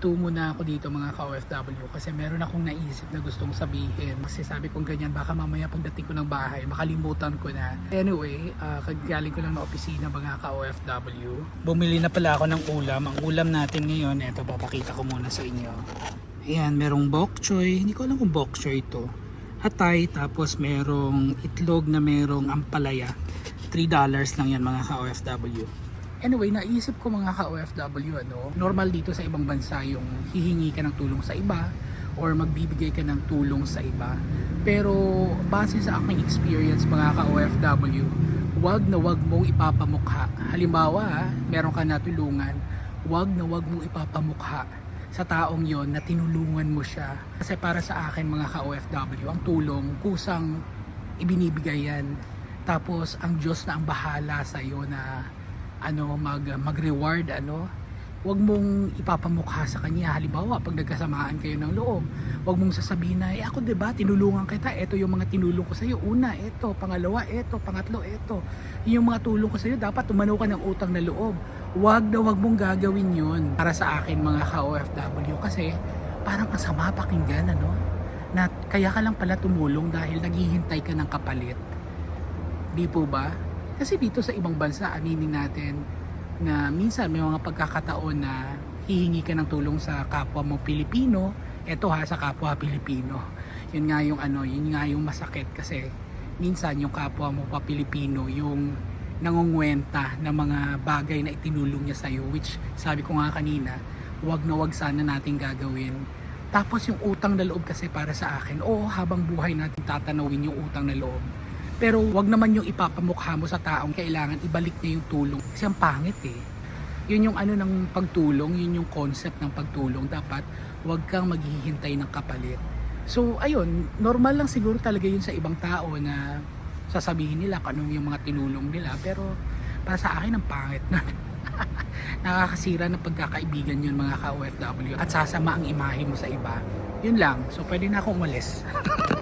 tungo na ako dito mga ka-OFW kasi meron akong naisip na gustong sabihin. Kasi kong ganyan, baka mamaya pagdating ko ng bahay, makalimutan ko na. Anyway, uh, kagaling ko lang na opisina mga ka-OFW. Bumili na pala ako ng ulam. Ang ulam natin ngayon, eto papakita ko muna sa inyo. Ayan, merong bok choy. Hindi ko alam kung bok choy ito. Hatay, tapos merong itlog na merong ampalaya. $3 lang yan mga ka-OFW. Anyway, naisip ko mga ka-OFW, ano, normal dito sa ibang bansa yung hihingi ka ng tulong sa iba or magbibigay ka ng tulong sa iba. Pero base sa aking experience mga ka-OFW, wag na wag mong ipapamukha. Halimbawa, meron ka natulungan, wag na wag mong ipapamukha sa taong yon na tinulungan mo siya. Kasi para sa akin mga ka-OFW, ang tulong kusang ibinibigay yan. Tapos ang Diyos na ang bahala sa iyo na ano mag mag-reward ano Huwag mong ipapamukha sa kanya. Halimbawa, pag nagkasamaan kayo ng loob, huwag mong sasabihin na, eh ako 'di ba tinulungan kita. Ito yung mga tinulong ko sa iyo. Una, ito. Pangalawa, ito. Pangatlo, ito. Yung mga tulong ko sa iyo, dapat tumanaw ka ng utang na loob. Huwag na huwag mong gagawin yun para sa akin mga ka-OFW. Kasi parang ang sama pakinggan, ano? Na kaya ka lang pala tumulong dahil naghihintay ka ng kapalit. Di po ba? Kasi dito sa ibang bansa, aminin natin na minsan may mga pagkakataon na hihingi ka ng tulong sa kapwa mo Pilipino. Ito ha, sa kapwa Pilipino. Yun nga yung ano, yun nga yung masakit kasi minsan yung kapwa mo pa Pilipino yung nangungwenta ng mga bagay na itinulong niya sa'yo which sabi ko nga kanina wag na wag sana natin gagawin tapos yung utang na loob kasi para sa akin oo habang buhay natin tatanawin yung utang na loob pero wag naman yung ipapamukha mo sa taong kailangan ibalik niya yung tulong. Kasi ang pangit eh. Yun yung ano ng pagtulong, yun yung concept ng pagtulong. Dapat wag kang maghihintay ng kapalit. So ayun, normal lang siguro talaga yun sa ibang tao na sasabihin nila kung ano yung mga tinulong nila. Pero para sa akin ang pangit na. Nakakasira ng pagkakaibigan yun mga ka-OFW at sasama ang imahe mo sa iba. Yun lang. So pwede na akong umalis.